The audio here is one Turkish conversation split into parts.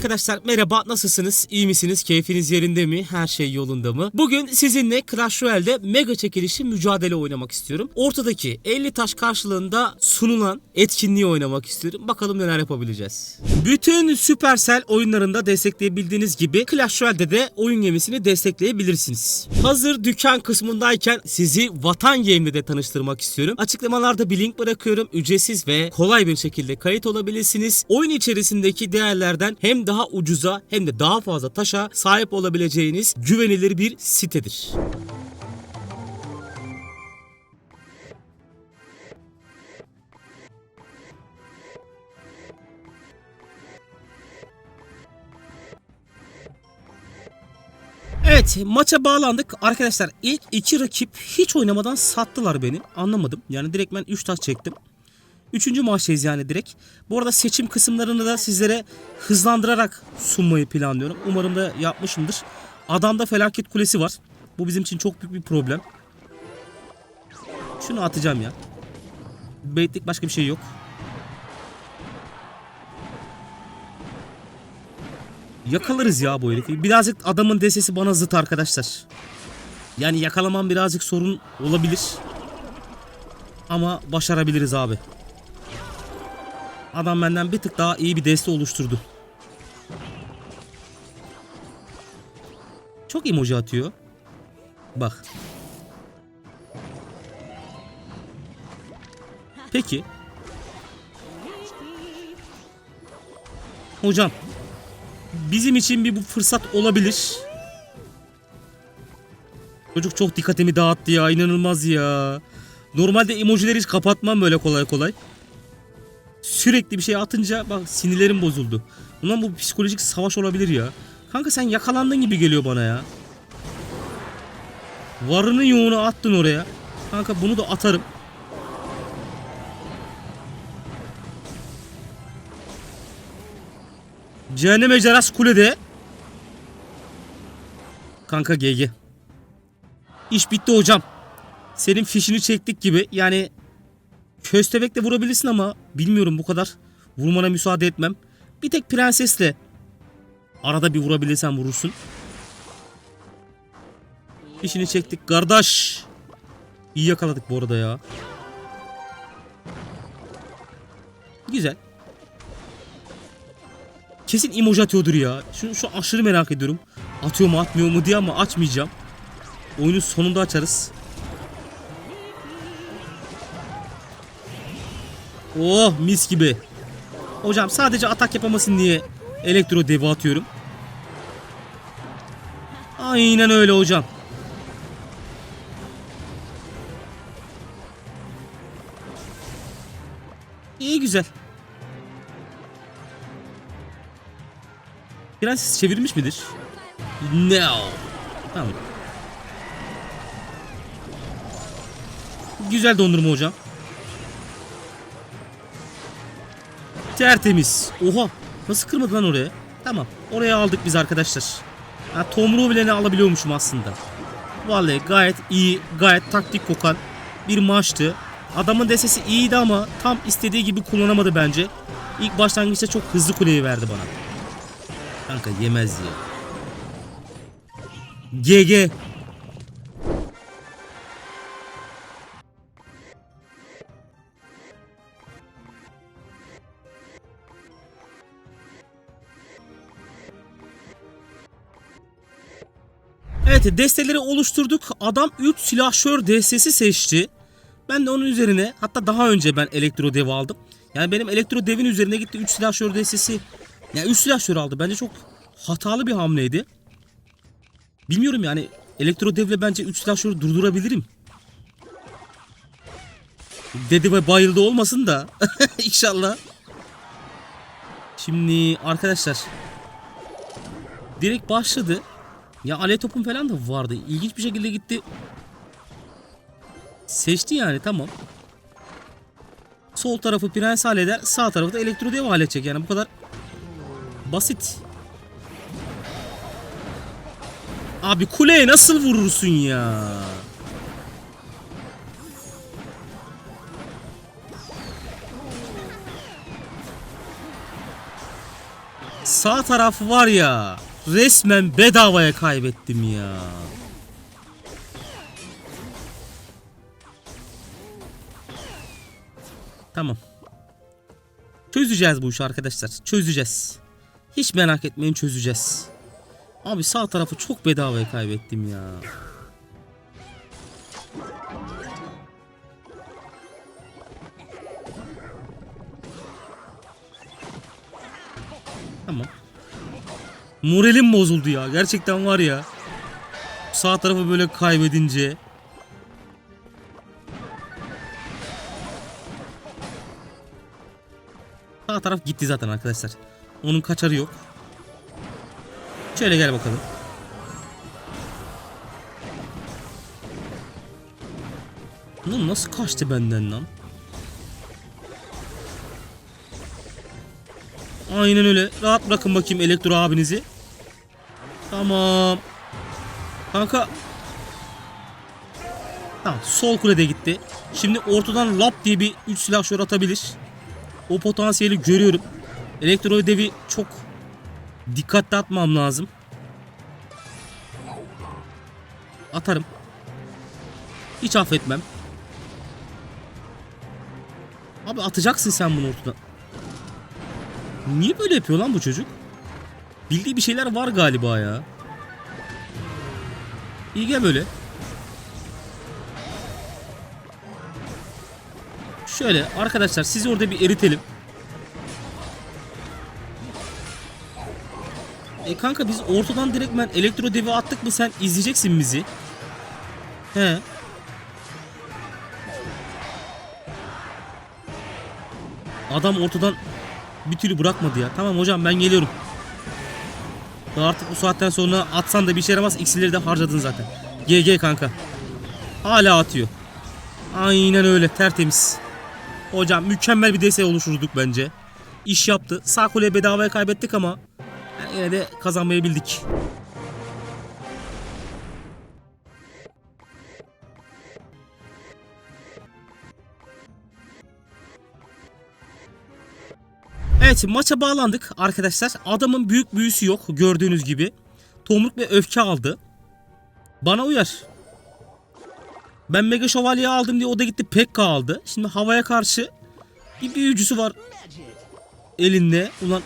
Arkadaşlar merhaba nasılsınız? İyi misiniz? Keyfiniz yerinde mi? Her şey yolunda mı? Bugün sizinle Clash Royale'de mega çekilişi mücadele oynamak istiyorum. Ortadaki 50 taş karşılığında sunulan etkinliği oynamak istiyorum. Bakalım neler yapabileceğiz. Bütün Supercell oyunlarında destekleyebildiğiniz gibi Clash Royale'de de oyun gemisini destekleyebilirsiniz. Hazır dükkan kısmındayken sizi Vatan Game'de de tanıştırmak istiyorum. Açıklamalarda bir link bırakıyorum. Ücretsiz ve kolay bir şekilde kayıt olabilirsiniz. Oyun içerisindeki değerlerden hem daha ucuza hem de daha fazla taşa sahip olabileceğiniz güvenilir bir sitedir. Evet maça bağlandık. Arkadaşlar ilk iki rakip hiç oynamadan sattılar beni. Anlamadım. Yani direkt ben 3 taş çektim. Üçüncü maçtayız yani direkt. Bu arada seçim kısımlarını da sizlere hızlandırarak sunmayı planlıyorum. Umarım da yapmışımdır. Adamda felaket kulesi var. Bu bizim için çok büyük bir problem. Şunu atacağım ya. Baitlik başka bir şey yok. Yakalarız ya bu herifi. Birazcık adamın desesi bana zıt arkadaşlar. Yani yakalamam birazcık sorun olabilir. Ama başarabiliriz abi. Adam benden bir tık daha iyi bir deste oluşturdu. Çok emoji atıyor. Bak. Peki. Hocam. Bizim için bir bu fırsat olabilir. Çocuk çok dikkatimi dağıttı ya. inanılmaz ya. Normalde emojileri hiç kapatmam böyle kolay kolay. Sürekli bir şey atınca bak sinirlerim bozuldu. Ulan bu psikolojik savaş olabilir ya. Kanka sen yakalandın gibi geliyor bana ya. Varını yoğunu attın oraya. Kanka bunu da atarım. Cehennem ejderhası kulede. Kanka GG. İş bitti hocam. Senin fişini çektik gibi. Yani köstebekle vurabilirsin ama bilmiyorum bu kadar vurmana müsaade etmem. Bir tek prensesle arada bir vurabilirsen vurursun. Fişini çektik kardeş. İyi yakaladık bu arada ya. Güzel. Kesin emoji atıyordur ya. Şu, şu aşırı merak ediyorum. Atıyor mu atmıyor mu diye ama açmayacağım. Oyunun sonunda açarız. Oh mis gibi. Hocam sadece atak yapamasın diye elektro devi atıyorum. Aynen öyle hocam. İyi güzel. Prenses çevirmiş midir? No. Tamam. Güzel dondurma hocam. Tertemiz. Oha. Nasıl kırmadı lan oraya? Tamam. Oraya aldık biz arkadaşlar. Ha, tomruğu bile ne alabiliyormuşum aslında. Vallahi gayet iyi, gayet taktik kokan bir maçtı. Adamın desesi iyiydi ama tam istediği gibi kullanamadı bence. İlk başlangıçta çok hızlı kuleyi verdi bana. Kanka yemez ya. GG. Evet desteleri oluşturduk. Adam 3 silahşör destesi seçti. Ben de onun üzerine hatta daha önce ben elektro dev aldım. Yani benim elektro devin üzerine gitti 3 silahşör destesi. Yani 3 silahşör aldı. Bence çok hatalı bir hamleydi. Bilmiyorum yani elektro devle bence 3 silahşörü durdurabilirim. Dedi ve bayıldı olmasın da inşallah. Şimdi arkadaşlar direkt başladı. Ya alev topum falan da vardı. İlginç bir şekilde gitti. Seçti yani tamam. Sol tarafı prens halleder. Sağ tarafı da elektro dev halledecek. Yani bu kadar basit. Abi kuleye nasıl vurursun ya? sağ tarafı var ya resmen bedavaya kaybettim ya. Tamam. Çözeceğiz bu işi arkadaşlar. Çözeceğiz. Hiç merak etmeyin çözeceğiz. Abi sağ tarafı çok bedavaya kaybettim ya. Tamam. Moralim bozuldu ya. Gerçekten var ya. Sağ tarafı böyle kaybedince. Sağ taraf gitti zaten arkadaşlar. Onun kaçarı yok. Şöyle gel bakalım. Lan nasıl kaçtı benden lan? Aynen öyle. Rahat bırakın bakayım elektro abinizi. Tamam. Kanka. Tamam sol kulede gitti. Şimdi ortadan lap diye bir 3 silahşör atabilir. O potansiyeli görüyorum. Elektro devi çok dikkatli atmam lazım. Atarım. Hiç affetmem. Abi atacaksın sen bunu ortadan. Niye böyle yapıyor lan bu çocuk? Bildiği bir şeyler var galiba ya. İyi gel böyle. Şöyle arkadaşlar sizi orada bir eritelim. E kanka biz ortadan direktmen elektro devi attık mı sen izleyeceksin bizi. He. Adam ortadan bir türlü bırakmadı ya. Tamam hocam ben geliyorum. Daha artık bu saatten sonra atsan da bir şey yaramaz. İksirleri de harcadın zaten. GG kanka. Hala atıyor. Aynen öyle tertemiz. Hocam mükemmel bir DS oluşturduk bence. İş yaptı. Sağ kuleye bedavaya kaybettik ama yine de kazanmayı bildik. Evet maça bağlandık arkadaşlar. Adamın büyük büyüsü yok gördüğünüz gibi. Tomruk ve öfke aldı. Bana uyar. Ben Mega Şövalye aldım diye o da gitti Pekka aldı. Şimdi havaya karşı bir büyücüsü var elinde. Ulan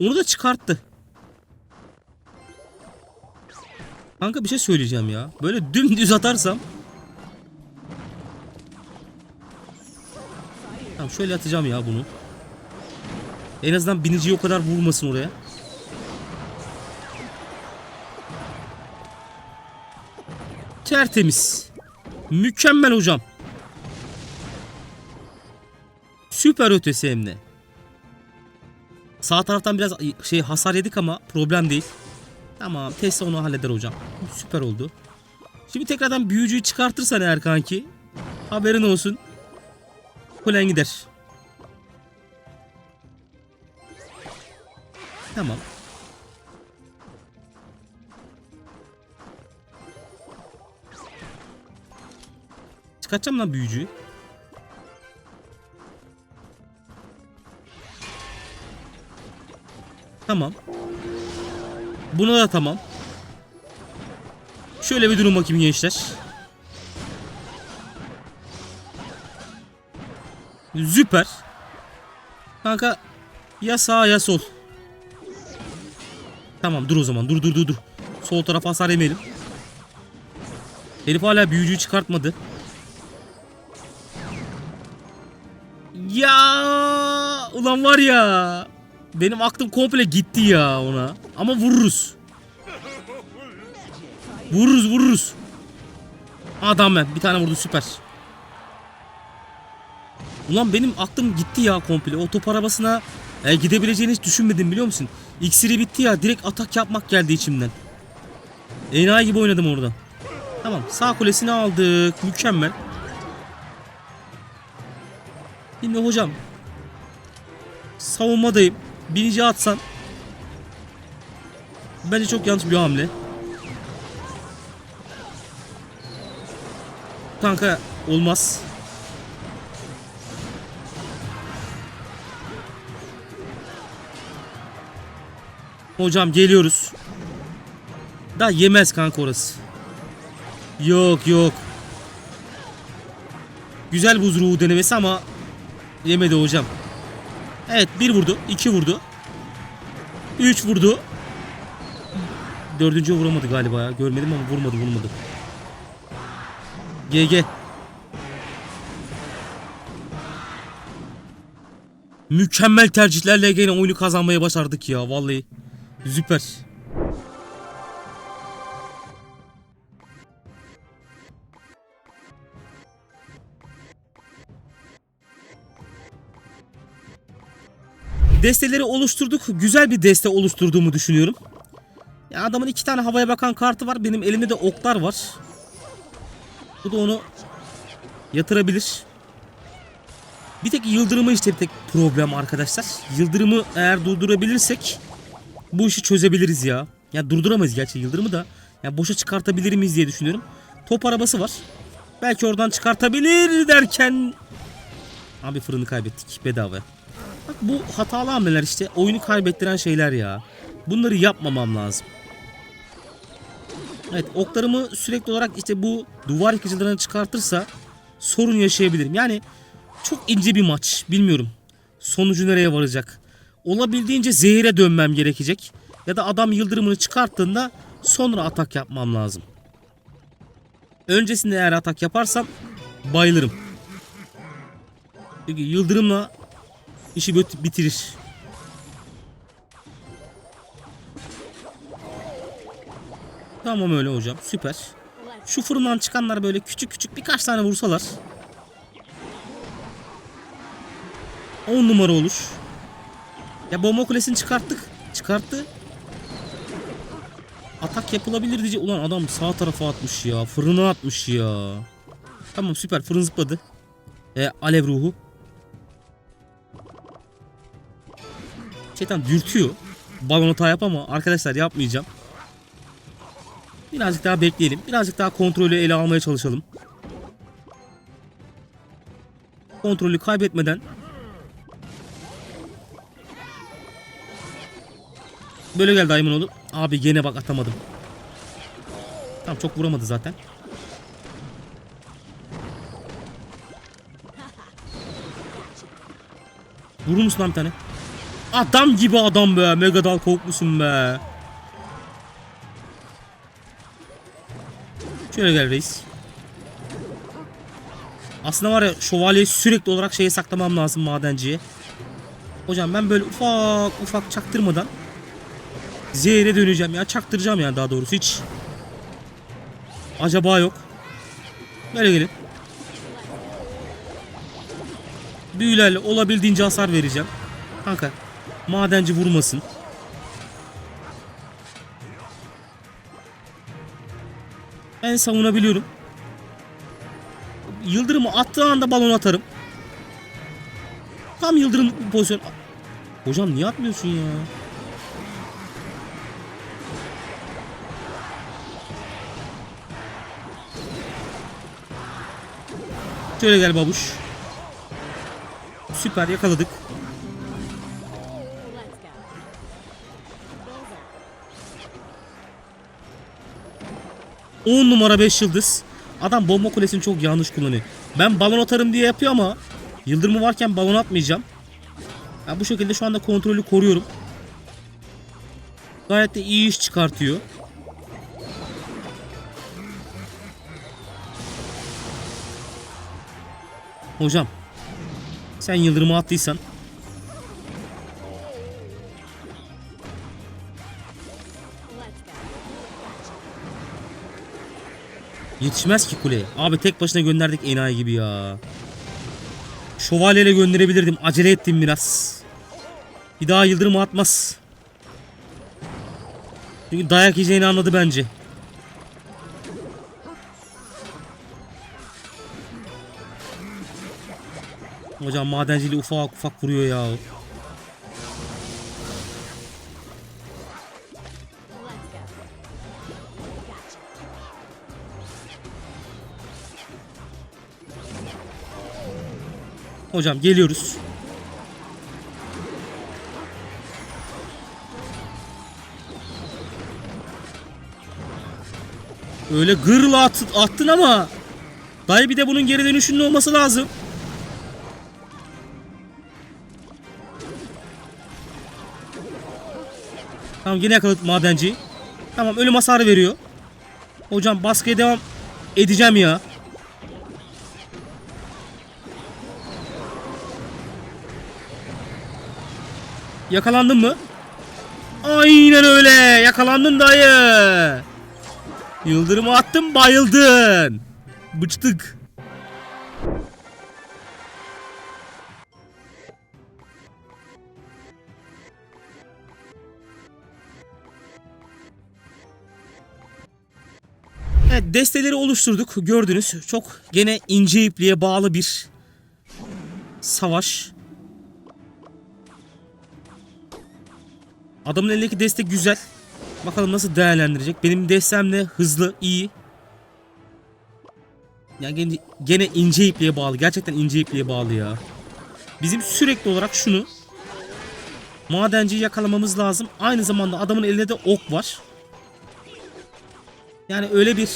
onu da çıkarttı. Kanka bir şey söyleyeceğim ya. Böyle dümdüz atarsam Tamam şöyle atacağım ya bunu. En azından biniciyi o kadar vurmasın oraya. Tertemiz. Mükemmel hocam. Süper ötesi hem de. Sağ taraftan biraz şey hasar yedik ama problem değil. Tamam Tesla onu halleder hocam. Süper oldu. Şimdi tekrardan büyücüyü çıkartırsan eğer kanki. Haberin olsun. Kulen gider. Tamam. Çıkartacağım lan büyücüyü. Tamam. Buna da tamam. Şöyle bir durum bakayım gençler. Süper. Kanka ya sağ ya sol. Tamam dur o zaman dur dur dur dur. Sol tarafa hasar yemeyelim. Herif hala büyücüyü çıkartmadı. Ya ulan var ya. Benim aklım komple gitti ya ona. Ama vururuz. Vururuz vururuz. Adam ben bir tane vurdu süper. Ulan benim aklım gitti ya komple. O top arabasına e, gidebileceğini hiç düşünmedim biliyor musun? İksiri bitti ya. Direkt atak yapmak geldi içimden. Enayi gibi oynadım orada. Tamam sağ kulesini aldık. Mükemmel. Şimdi hocam. Savunmadayım. Binici atsan. Bence çok yanlış bir hamle. Kanka olmaz. Hocam geliyoruz. Da yemez kanka orası. Yok yok. Güzel buz ruhu denemesi ama yemedi hocam. Evet bir vurdu, iki vurdu. Üç vurdu. Dördüncü vuramadı galiba ya. Görmedim ama vurmadı vurmadı. GG. Mükemmel tercihlerle gene oyunu kazanmaya başardık ya vallahi. Süper. Desteleri oluşturduk. Güzel bir deste oluşturduğumu düşünüyorum. Ya adamın iki tane havaya bakan kartı var. Benim elimde de oklar var. Bu da onu yatırabilir. Bir tek yıldırımı işte bir tek problem arkadaşlar. Yıldırımı eğer durdurabilirsek bu işi çözebiliriz ya. Ya durduramayız gerçi yıldırımı da. Ya boşa çıkartabilir miyiz diye düşünüyorum. Top arabası var. Belki oradan çıkartabilir derken Abi fırını kaybettik bedava. Bak bu hatalı hamleler işte oyunu kaybettiren şeyler ya. Bunları yapmamam lazım. Evet oklarımı sürekli olarak işte bu duvar yıkıcılarına çıkartırsa sorun yaşayabilirim. Yani çok ince bir maç. Bilmiyorum. Sonucu nereye varacak? Olabildiğince zehire dönmem gerekecek. Ya da adam yıldırımını çıkarttığında sonra atak yapmam lazım. Öncesinde eğer atak yaparsam bayılırım. Çünkü yıldırımla işi bit- bitirir. Tamam öyle hocam. Süper. Şu fırından çıkanlar böyle küçük küçük birkaç tane vursalar. 10 numara olur. Ya bomba kulesini çıkarttık. Çıkarttı. Atak yapılabilir diyecek. Ulan adam sağ tarafa atmış ya. Fırına atmış ya. Tamam süper. Fırın zıpladı. E, alev ruhu. Şeytan dürtüyor. Balon hata yap ama arkadaşlar yapmayacağım. Birazcık daha bekleyelim. Birazcık daha kontrolü ele almaya çalışalım. Kontrolü kaybetmeden Böyle geldi Aymonoğlu. Abi gene bak atamadım. Tamam çok vuramadı zaten. Vurur musun lan bir tane? Adam gibi adam be. Megadal korkmuşsun be. Şöyle gel reis. Aslında var ya şövalyeyi sürekli olarak şeye saklamam lazım madenciye. Hocam ben böyle ufak ufak çaktırmadan Zehre döneceğim ya çaktıracağım yani daha doğrusu hiç. Acaba yok. Böyle gelin. Büyülerle olabildiğince hasar vereceğim. Kanka madenci vurmasın. Ben savunabiliyorum. Yıldırımı attığı anda balon atarım. Tam yıldırım pozisyon. Hocam niye atmıyorsun ya? Şöyle gel babuş. Süper yakaladık. On numara 5 yıldız. Adam bomba kulesini çok yanlış kullanıyor. Ben balon atarım diye yapıyor ama yıldırımı varken balon atmayacağım. Ya bu şekilde şu anda kontrolü koruyorum. Gayet de iyi iş çıkartıyor. Hocam sen yıldırımı attıysan Yetişmez ki kuleye. Abi tek başına gönderdik enayi gibi ya. Şövalyeyle gönderebilirdim. Acele ettim biraz. Bir daha yıldırım atmaz. Çünkü dayak yiyeceğini anladı bence. Hocam madenciliği ufak ufak kuruyor ya. Hocam geliyoruz. Öyle gırla attın ama Dayı bir de bunun geri dönüşünün olması lazım. Tamam yine yakaladık madenci. Tamam ölüm hasarı veriyor. Hocam baskıya devam edeceğim ya. Yakalandın mı? Aynen öyle. Yakalandın dayı. Yıldırımı attım bayıldın. Bıçtık. Evet desteleri oluşturduk. Gördünüz. Çok gene ince ipliğe bağlı bir savaş. Adamın elindeki destek güzel. Bakalım nasıl değerlendirecek. Benim destem de hızlı, iyi. Yani gene, gene ince ipliğe bağlı. Gerçekten ince ipliğe bağlı ya. Bizim sürekli olarak şunu madenciyi yakalamamız lazım. Aynı zamanda adamın elinde de ok var. Yani öyle bir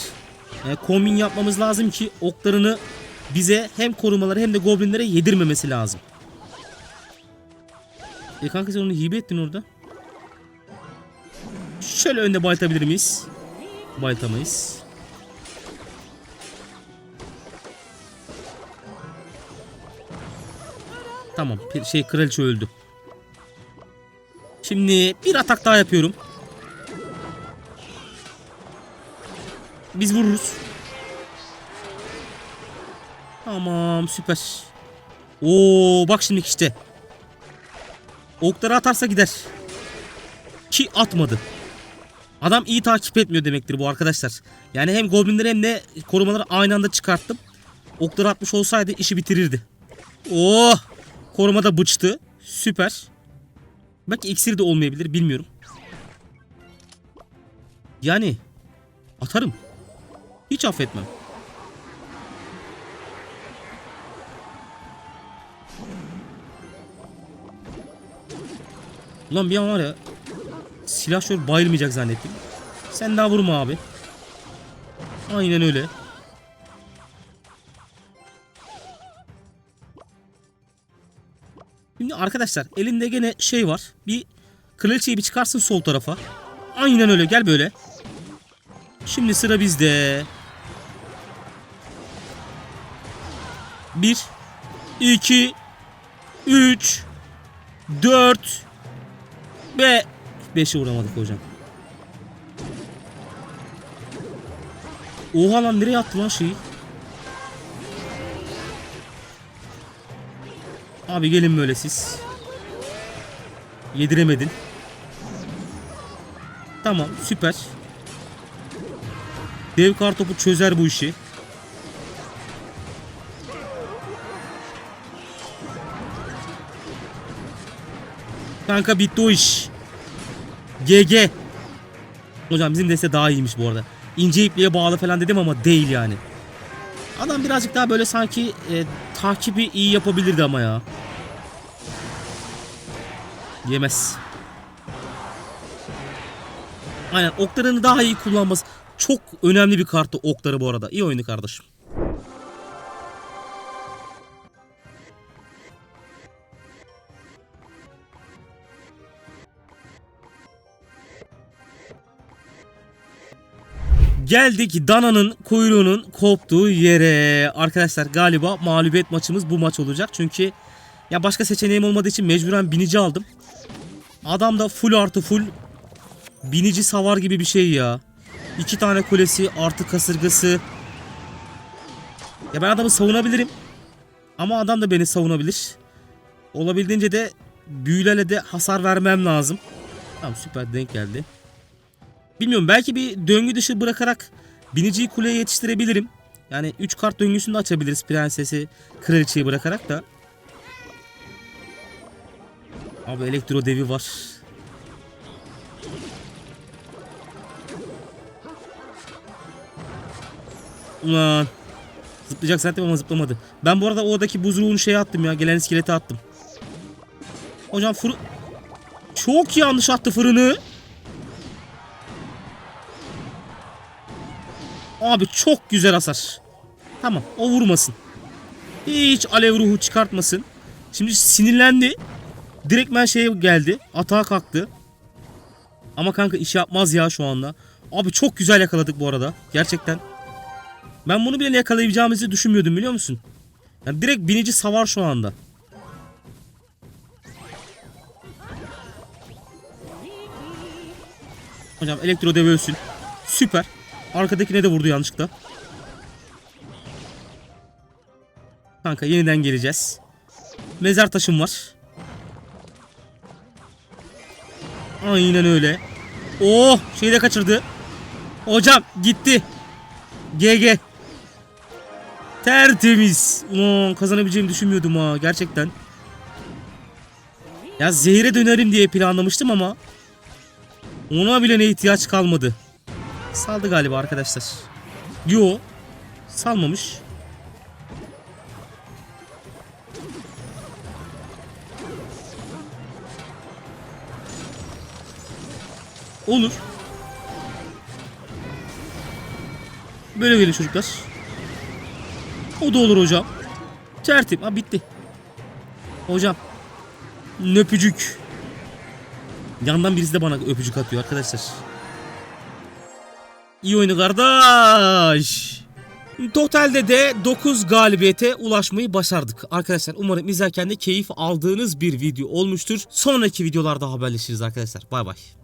e, kombin yapmamız lazım ki oklarını bize hem korumaları hem de goblinlere yedirmemesi lazım. E kanka sen onu hibe ettin orada. Şöyle önde baytabilir miyiz? Baytamayız. Tamam. Şey kraliçe öldü. Şimdi bir atak daha yapıyorum. Biz vururuz. Tamam süper. Oo bak şimdi işte. Okları atarsa gider. Ki atmadı. Adam iyi takip etmiyor demektir bu arkadaşlar. Yani hem goblinleri hem de korumaları aynı anda çıkarttım. Okları atmış olsaydı işi bitirirdi. Oh! Koruma da bıçtı. Süper. Belki iksir de olmayabilir bilmiyorum. Yani atarım. Hiç affetmem. Ulan bir an var ya silahşör bayılmayacak zannettim. Sen daha vurma abi. Aynen öyle. Şimdi arkadaşlar elinde gene şey var. Bir kraliçeyi bir çıkarsın sol tarafa. Aynen öyle gel böyle. Şimdi sıra bizde. Bir, iki, üç, dört ve beşe vuramadık hocam. Oha lan nereye attı lan şeyi? Abi gelin böyle siz. Yediremedin. Tamam süper. Dev kartopu çözer bu işi. Kanka bitti o iş. GG. Hocam bizim deste daha iyiymiş bu arada. İnce ipliğe bağlı falan dedim ama değil yani. Adam birazcık daha böyle sanki e, takibi iyi yapabilirdi ama ya. Yemez. Aynen oklarını daha iyi kullanması çok önemli bir kartı okları bu arada. İyi oyunu kardeşim. Geldik Dana'nın kuyruğunun koptuğu yere. Arkadaşlar galiba mağlubiyet maçımız bu maç olacak. Çünkü ya başka seçeneğim olmadığı için mecburen binici aldım. Adam da full artı full binici savar gibi bir şey ya. İki tane kulesi artı kasırgası. Ya ben adamı savunabilirim. Ama adam da beni savunabilir. Olabildiğince de büyülerle de hasar vermem lazım. Tamam süper denk geldi. Bilmiyorum belki bir döngü dışı bırakarak biniciyi kuleye yetiştirebilirim. Yani 3 kart döngüsünü de açabiliriz prensesi kraliçeyi bırakarak da. Abi elektro devi var. Ulan. Zıplayacak zaten ama zıplamadı. Ben bu arada oradaki buzruğunu şeye attım ya. Gelen iskelete attım. Hocam fırın... Çok yanlış attı fırını. Abi çok güzel hasar. Tamam o vurmasın. Hiç alev ruhu çıkartmasın. Şimdi sinirlendi. Direktmen şey geldi. Atağa kalktı. Ama kanka iş yapmaz ya şu anda. Abi çok güzel yakaladık bu arada. Gerçekten. Ben bunu bile yakalayabileceğimizi düşünmüyordum biliyor musun? Yani direkt binici savar şu anda. Hocam elektro dev ölsün. Süper. Arkadakine de vurdu yanlışlıkla. Kanka yeniden geleceğiz. Mezar taşım var. Aynen öyle. Oh şeyi de kaçırdı. Hocam gitti. GG. Tertemiz. Ulan kazanabileceğimi düşünmüyordum ha gerçekten. Ya zehire dönerim diye planlamıştım ama ona bile ne ihtiyaç kalmadı. Saldı galiba arkadaşlar. Yo. Salmamış. Olur. Böyle gelin çocuklar. O da olur hocam. Tertip. Ha bitti. Hocam. Öpücük. Yandan birisi de bana öpücük atıyor arkadaşlar. İyi oyunu kardeş. Totalde de 9 galibiyete ulaşmayı başardık. Arkadaşlar umarım izlerken de keyif aldığınız bir video olmuştur. Sonraki videolarda haberleşiriz arkadaşlar. Bay bay.